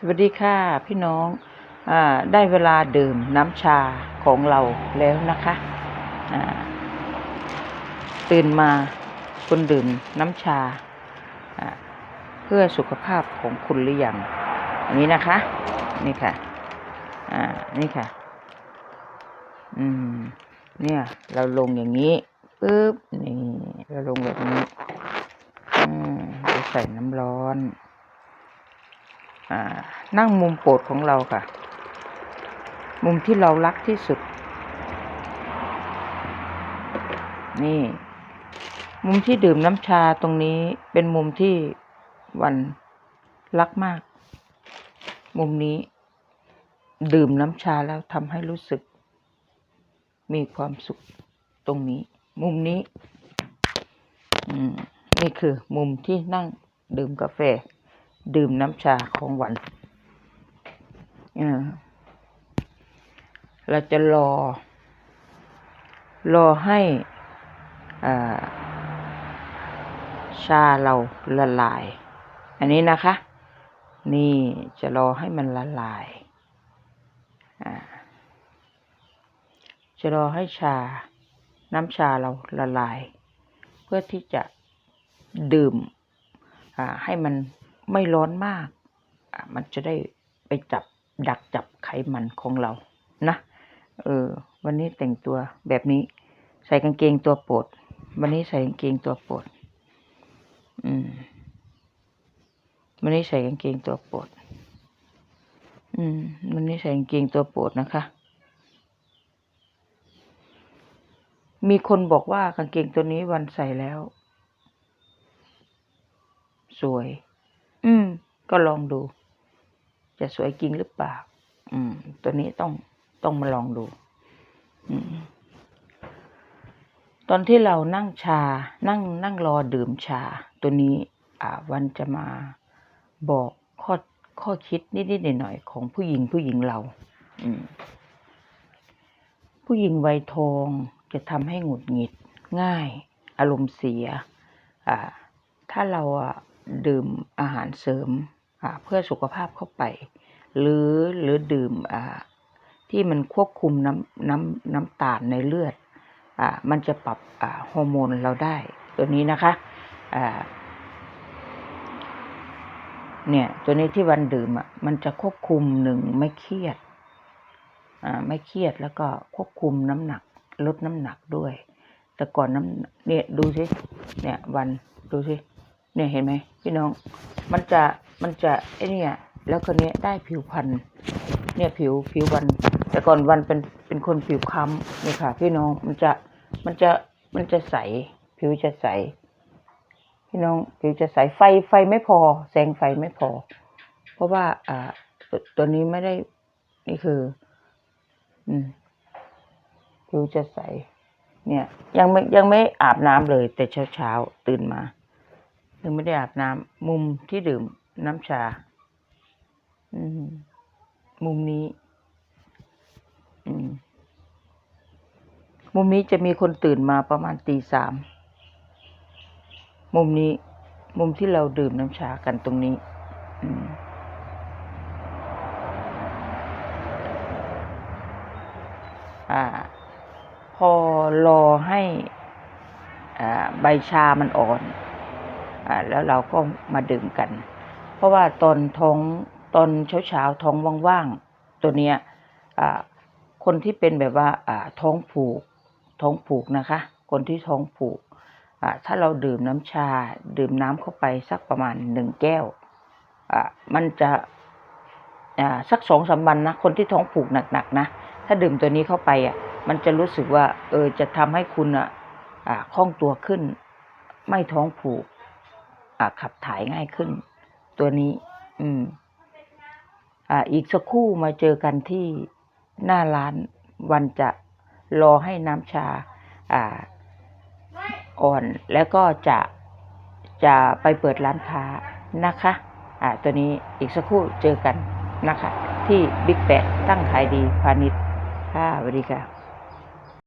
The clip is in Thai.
สวัสดีค่ะพี่น้องอได้เวลาดื่มน้ำชาของเราแล้วนะคะตื่นมาคุณดื่มน้ำชา เพื่อสุขภาพของคุณหรือยังอันนี้นะคะ นี่ค่ะ อ่า นี่ค่ะ อืม เนี่ย เราลงอย่างนี้ปึ๊บนี่เราลงแบบนี้ อืมใส่น้ำร้อน นั่งมุมโปรดของเราค่ะ มุมที่เรารักที่สุด นี่ มุมที่ดื่มน้ำชาตรงนี้เป็นมุมที่วันรักมาก มุมนี้ ดื่มน้ำชาแล้วทำให้รู้สึก มีความสุขตรงนี้ มุมนี้นี่คือมุมที่นั่งดื่มกาแฟ ดื่มน้ำชาของหวันเราจะรอ รอให้อ่าชาเราละลาย อันนี้นะคะ นี่จะรอให้มันละลาย จะรอให้ชา น้ำชาเราละลาย เพื่อที่จะดื่มให้มัน ไม่ร้อนมาก มันจะได้ไปจับดักจับไขมันของเรา นะ เออ วันนี้แต่งตัวแบบนี้ ใส่กางเกงตัวโปรด วันนี้ใส่กางเกงตัวโปรด อืม วันนี้ใส่กางเกงตัวโปรด อืม วันนี้ใส่กางเกงตัวโปรดนะคะ มีคนบอกว่ากางเกงตัวนี้วันใส่แล้ว สวย ก็ลองดู จะสวยจริงหรือเปล่า อืม ตัวนี้ต้องต้องมาลองดู อืม ตอนที่เรานั่งชา นั่งนั่งรอดื่มชา ตัวนี้ อ่า วันจะมาบอกข้อข้อคิดนิดๆหน่อยๆของผู้หญิงผู้หญิงเรา อืม ผู้หญิงวัยทองจะทำให้หงุดหงิดง่าย อารมณ์เสีย อ่า ถ้าเราอะดื่มอาหารเสริม เพื่อสุขภาพเข้าไป หรือหรือดื่มที่มันควบคุมน้ำน้ำน้ำตาลในเลือดอมันจะปรับฮอร์โมนเราได้ ตัวนี้นะคะเนี่ย ตัวนี้ที่วันดื่มอะมันจะควบคุมหนึ่งไม่เครียดอ่าไม่เครียดแล้วก็ควบคุมน้ำหนัก ลดน้ำหนักด้วย แต่ก่อนน้ำเนี่ยดูสิเนี่ยวันดูสิเนี่ยเห็นไหมพี่น้อง มันจะ มันจะไอเนี่ยแล้วคนนี้ยได้ผิวพรรณเนี่ยผิวผิววัน แต่ก่อนวันเป็นเป็นคนผิวคล้ำนี่ค่ะ พี่น้องมันจะมันจะมันจะใส ผิวจะใส พี่น้องผิวจะใสไฟไฟไม่พอ แสงไฟไม่พอ เพราะว่า อ่าตัวนี้ไม่ได้นี่คือ อืมผิวจะใส เนี่ย ยังไม่ยังไม่อาบน้ำเลย แต่เช้าเช้าตื่นมายังไม่ได้อาบน้ำมุมที่ดื่ม น้ำชา อืม มุมนี้ อืม มุมนี้จะมีคนตื่นมาประมาณตีสาม มุมนี้ มุมที่เราดื่มน้ำชากันตรงนี้ อืมอ่าพอรอให้ใบชามันอ่อนอแล้วเราก็มาดื่มกัน เพราะว่าตอนท้องตอนเช้าๆท้องว่างๆตัวเนี้ยคนที่เป็นแบบว่าท้องผูกท้องผูกนะคะ คนที่ท้องผูกถ้าเราดื่มน้ำชาดื่มน้ำเข้าไปสักประมาณหนึ่งแก้วมันจะสักสองสามวันนะคนที่ท้องผูกหนักๆนะถ้าดื่มตัวนี้เข้าไปอะมันจะรู้สึกว่าเออจะทำให้คุณอะคล่องตัวขึ้น ไม่ท้องผูกขับถ่ายง่ายขึ้น ตัวนี้ อืม อ่า อีกสักครู่มาเจอกันที่หน้าร้านวันจะรอให้น้ำชา อ่า อ่อนแล้วก็จะจะไปเปิดร้านค้านะคะ อ่า ตัวนี้อีกสักครู่เจอกันนะคะ ที่บิ๊กแปดตั้งขายดีพาณิชย์ค่ะสวัสดีค่ะ